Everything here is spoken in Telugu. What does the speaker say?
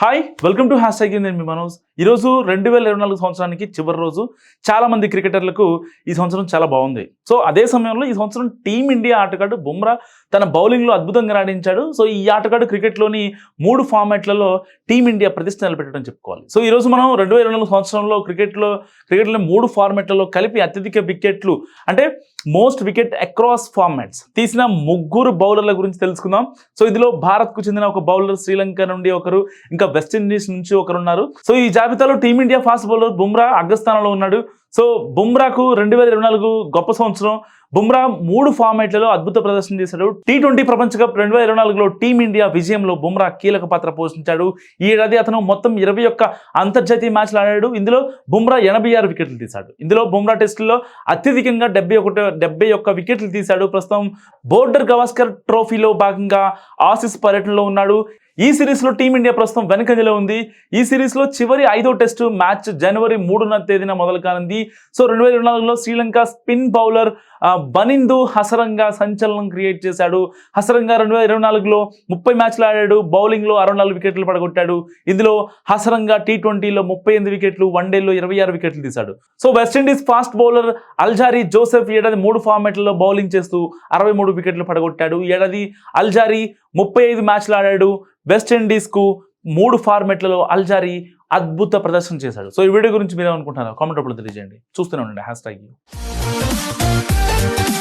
Hi, welcome to Hashtag in the Mimanos. ఈరోజు రెండు వేల ఇరవై నాలుగు సంవత్సరానికి చివరి రోజు. చాలామంది క్రికెటర్లకు ఈ సంవత్సరం చాలా బాగుంది. సో అదే సమయంలో ఈ సంవత్సరం టీమిండియా ఆటగాడు బుమ్రా తన బౌలింగ్లో అద్భుతంగా రాణించాడు సో ఈ ఆటగాడు క్రికెట్లోని మూడు ఫార్మాట్లలో టీమిండియా ప్రతిష్ట నిలబెట్టడం చెప్పుకోవాలి. సో ఈరోజు మనం రెండు వేల ఇరవై నాలుగు సంవత్సరంలో క్రికెట్లో క్రికెట్లో మూడు ఫార్మాట్లలో కలిపి అత్యధిక వికెట్లు అంటే మోస్ట్ వికెట్ అక్రాస్ ఫార్మాట్స్ తీసిన ముగ్గురు బౌలర్ల గురించి తెలుసుకుందాం. సో ఇందులో భారత్కు చెందిన ఒక బౌలర్ శ్రీలంక నుండి ఒకరు ఇంకా వెస్టిండీస్ నుంచి ఒకరు ఉన్నారు సో ఈ జాబితాలో టీమిండియా ఫాస్ట్ బౌలర్ బుమ్రా అగ్రస్థానంలో ఉన్నాడు. సో బుమ్రాకు రెండు వేల ఇరవై నాలుగు గొప్ప సంవత్సరం. బుమ్రా మూడు ఫార్మాట్లలో అద్భుత ప్రదర్శన చేశాడు. టీ ట్వంటీ ప్రపంచ కప్ రెండు వేల ఇరవై నాలుగులో టీమిండియా విజయంలో బుమ్రా కీలక పాత్ర పోషించాడు. ఈ ఏడాది అతను మొత్తం ఇరవై ఒక్క అంతర్జాతీయ మ్యాచ్లు ఆడాడు. ఇందులో బుమ్రా ఎనభై ఆరు వికెట్లు తీశాడు. ఇందులో బుమ్రా టెస్టుల్లో అత్యధికంగా డెబ్బై ఒకటి డెబ్బై ఒక్క వికెట్లు తీశాడు. ప్రస్తుతం బోర్డర్ గవాస్కర్ ట్రోఫీలో భాగంగా ఆసిస్ పర్యటనలో ఉన్నాడు. ఈ సిరీస్లో టీమిండియా ప్రస్తుతం వెనకంజలో ఉంది. ఈ సిరీస్లో చివరి ఐదో టెస్టు మ్యాచ్ జనవరి మూడున తేదీన మొదలు కానుంది సో రెండు వేల నాలుగులో శ్రీలంక స్పిన్ బౌలర్ బనిందు హసరంగా సంచలనం క్రియేట్ చేశాడు. హసరంగా రెండు వేల ఇరవై నాలుగులో ముప్పై మ్యాచ్లు ఆడాడు. బౌలింగ్లో అరవై నాలుగు వికెట్లు పడగొట్టాడు. ఇందులో హసరంగా టీ ట్వంటీలో ముప్పై ఎనిమిది వికెట్లు వన్డేలో ఇరవై ఆరు వికెట్లు తీశాడు. So West Indies fast bowler Alzarri Joseph ఏడాది మూడు ఫార్మాట్లలో బౌలింగ్ చేస్తూ అరవై మూడు వికెట్లు పడగొట్టాడు. ఏడాది అల్జారీ ముప్పై ఐదు మ్యాచ్లు ఆడాడు. వెస్టిండీస్కు మూడు ఫార్మెట్లలో అల్జారీ అద్భుత ప్రదర్శన చేశాడు. సో ఈ వీడియో గురించి మీరు ఏమనుకుంటున్నారు కామెంట్ రూపంలో తెలియజేయండి. చూస్తూనే ఉండండి. Hash tag Thank you.